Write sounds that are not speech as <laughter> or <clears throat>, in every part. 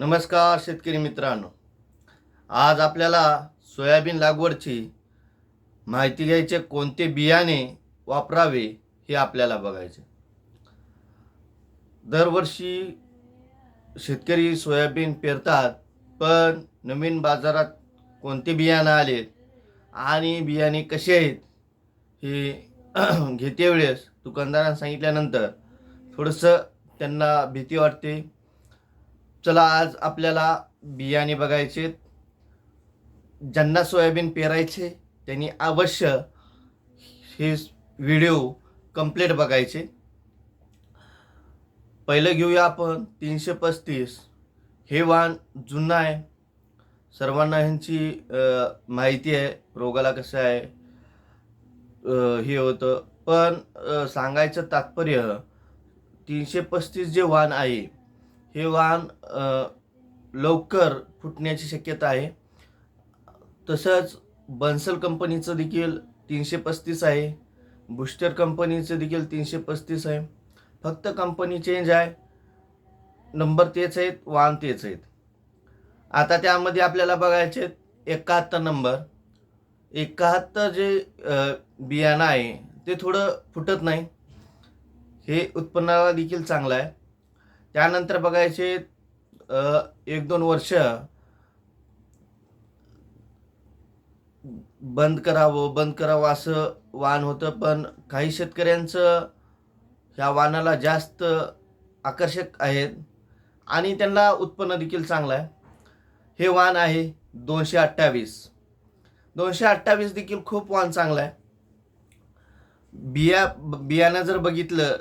नमस्कार शेतकरी मित्रांनो. आज आपल्याला सोयाबीन लागवडची माहिती घ्यायचे कोणते बियाणे वापरावे हे आपल्याला बघायचे. दरवर्षी शेतकरी सोयाबीन पेरतात पण नवीन बाजारात कोणते बियाणं आले आणि बियाणे कसे आहेत हे <clears throat> घेते वेळेस दुकानदारांना सांगितल्यानंतर थोडंसं त्यांना भीती वाटते. चला आज आपल्याला बियाणे बघायचे ज्यांना सोयाबीन पेरायचे त्यांनी अवश्य हे व्हिडिओ कंप्लीट बघायचे. पहिलं घेऊया आपण तीनशे पस्तीस. हे वाण जुनं आहे. सर्वांना ह्यांची माहिती आहे रोगाला कसं आहे हे होतं. पण सांगायचं तात्पर्य तीनशे पस्तीस जे वाण आहे हे वाहन लवकर फुटण्याची शक्यता आहे. तसंच बन्सल कंपनीचं देखील तीनशे पस्तीस आहे. बुस्टर कंपनीचं देखील तीनशे पस्तीस आहे. फक्त कंपनी चेंज आहे. नंबर तेच आहेत वाहन तेच आहेत. आता त्यामध्ये आपल्याला बघायचे एकाहत्तर नंबर एकाहत्तर जे बियाणं आहे ते थोडं फुटत नाही. हे उत्पन्नाला देखील चांगलं आहे. त्यानंतर बघायचे एक दोन वर्ष बंद करावं बंद करावं असं वाण होतं. पण काही शेतकऱ्यांचं ह्या वाहनाला जास्त आकर्षक आहेत आणि त्यांना उत्पन्न देखील चांगलं आहे. हे वाण आहे दोनशे अठ्ठावीस. दोनशे अठ्ठावीस देखील खूप वाण चांगलं आहे. बिया बियाणं जर बघितलं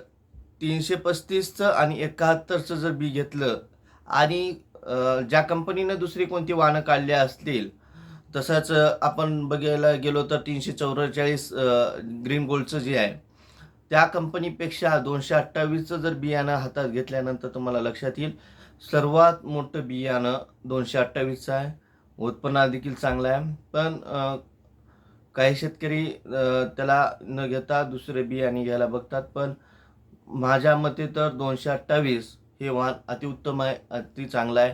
तीनशे पस्तीसचं आणि एकाहत्तरचं जर बी घेतलं आणि ज्या कंपनीनं दुसरी कोणती वाहनं काढली असतील तसंच आपण बघायला गेलो तर तीनशे चौवेचाळीस ग्रीन गोल्डचं जे आहे त्या कंपनीपेक्षा दोनशे अठ्ठावीसचं जर बियाणं हातात घेतल्यानंतर तुम्हाला लक्षात येईल सर्वात मोठं बियाणं दोनशे अठ्ठावीसचं आहे. उत्पन्न देखील चांगलं आहे. पण काही शेतकरी त्याला न घेता दुसरे बियाणे घ्यायला बघतात. पण माझ्या मते तर दोनशे अठ्ठावीस हे वाहन अतिउत्तम आहे अति चांगलं आहे.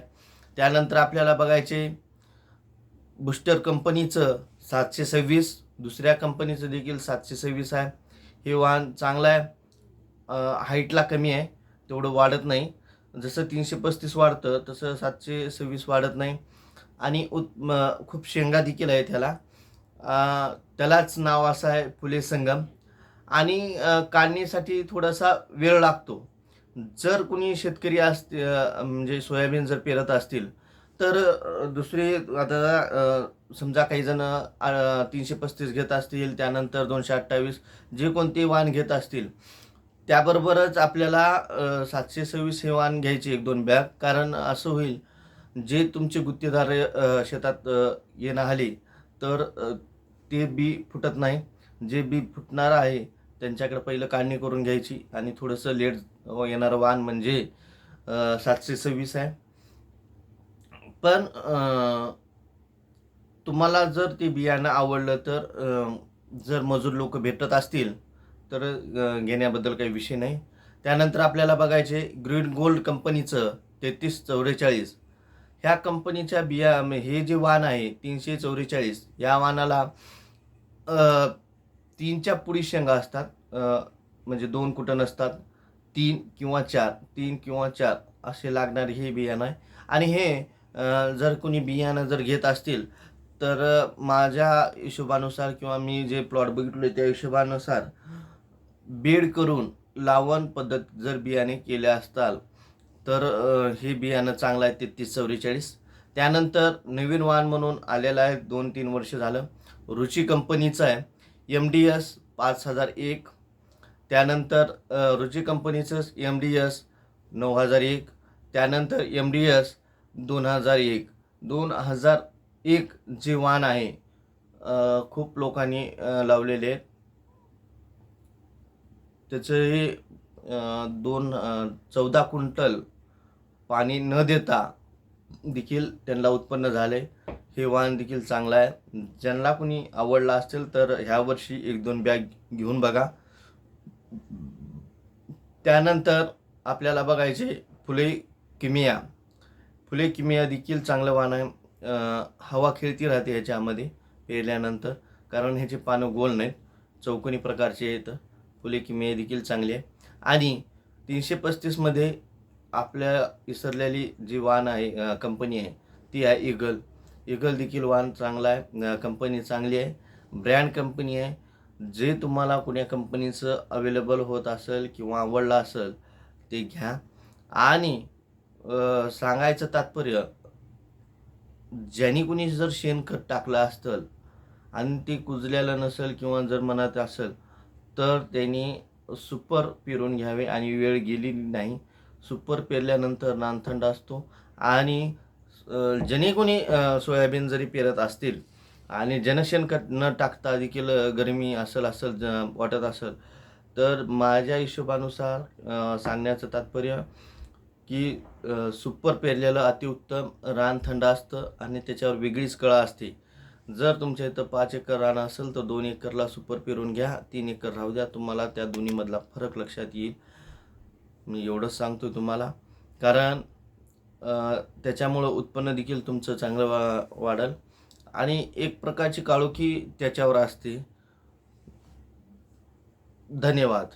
त्यानंतर आपल्याला बघायचे बुस्टर कंपनीचं सातशे सव्वीस दुसऱ्या कंपनीचं देखील सातशे सव्वीस आहे. हे वाहन चांगलं आहे. हाईटला कमी आहे तेवढं वाढत नाही. जसं तीनशे पस्तीस वाढतं तसं सातशे सव्वीस वाढत नाही. आणि उत् खूप शेंगा देखील आहे त्याला. त्यालाच नाव असं आहे फुले संगम. आणि काढणीसाठी थोडासा वेळ लागतो. जर कुणी शेतकरी असते म्हणजे सोयाबीन जर पेरत असतील तर दुसरे आता समजा काही जण तीनशे पस्तीस घेत असतील त्यानंतर दोनशे अठ्ठावीस जे कोणते वाण घेत असतील त्याबरोबरच आपल्याला सातशे सव्वीस हे वाण घ्यायचे एक दोन बॅग. कारण असं होईल जे तुमचे गुत्तेदार शेतात येणं आले तर ते बी फुटत नाही. जे बी फुटणार आहे त्यांच्याकडे पहिलं काढणी करून घ्यायची आणि थोडंसं लेट येणारं वाण म्हणजे सातशे सव्वीस आहे. पण तुम्हाला जर ते बियाणं आवडलं तर जर मजूर लोक भेटत असतील तर घेण्याबद्दल काही विषय नाही. त्यानंतर आपल्याला बघायचे ग्रीन गोल्ड कंपनीचं तेहतीस चौवेचाळीस ह्या कंपनीच्या बिया म- हे जे वाण आहे तीनशे चौवेचाळीस या वाहनाला तीनच्या पुढी शेंगा असतात. म्हणजे दोन कुटण असतात. तीन किंवा चार. तीन किंवा चार असे लागणारे हे बियाणं आहे. आणि हे जर कोणी बियाणं जर घेत असतील तर माझ्या हिशोबानुसार किंवा मी जे प्लॉट बघितले त्या हिशोबानुसार बेड करून लावण पद्धत जर बियाणे केले असताल तर हे बियाणं चांगलं आहे तेहतीस चौवेचाळीस. त्यानंतर नवीन वाहन म्हणून आलेलं आहे दोन तीन वर्ष झालं. रुची कंपनीचं आहे. एम डी एस पाच हजार एक. त्यानंतर रुची कंपनीचं एम डी एस नऊ हजार एक. त्यानंतर एम डी एस दोन हजार एक. दोन हजार एक जे वाण आहे खूप लोकांनी लावलेले. आहेत त्याचं हे दोन चौदा क्विंटल पाणी न देता देखील त्यांना उत्पन्न झाले. हे वाण देखील चांगलं आहे. ज्यांना कुणी आवडला असेल तर ह्या वर्षी एक दोन बॅग घेऊन बघा. त्यानंतर आपल्याला बघायचे फुले किमिया. फुले किमिया देखील चांगलं वाण आहे. हवा खेळती राहते ह्याच्यामध्ये पेरल्यानंतर. कारण ह्याचे पानं गोल नाहीत. चौकोनी प्रकारचे येतं फुले किमिया देखील चांगली आहे. आणि तीनशे पस्तीसमध्ये आपल्या विसरलेली जी वाण आहे कंपनी आहे ती आहे इगल इगल देखील वाण चांगला आहे कंपनी चांगली आहे ब्रँड कंपनी आहे. जे तुम्हाला कुण्या कंपनीचं अवेलेबल होत असेल किंवा आवडलं असेल ते घ्या. आणि सांगायचं तात्पर्य ज्यांनी कुणी जर शेणखत टाकलं असतं आणि ते कुजलेलं नसेल किंवा जर मनात असेल तर त्यांनी सुपर पेरून घ्यावे आणि वेळ गेलेली नाही. सुपर पेरल्यानंतर नानथंड असतो. आणि अं, कोणी सोयाबीन जरी पेरत असतील आणि जनशेणखत न टाकता देखील गरमी असेल असेल ज- वाटत असेल तर माझ्या हिशोबानुसार सांगण्याचं तात्पर्य की सुपर पेरलेलं अतिउत्तम रान थंड असतं आणि त्याच्यावर वेगळीच कळा असते. जर तुमच्या इथं पाच एकर रान असेल तर दोन एकरला सुपर पेरून घ्या तीन एकर राहू द्या. तुम्हाला त्या दोन्हीमधला फरक लक्षात येईल. मी एवढंच सांगतो तुम्हाला. कारण त्याच्यामुळं उत्पन्न देखील तुमचं चांगलं वा वाढेल. आणि एक प्रकारची काळोखी त्याच्यावर असते. धन्यवाद.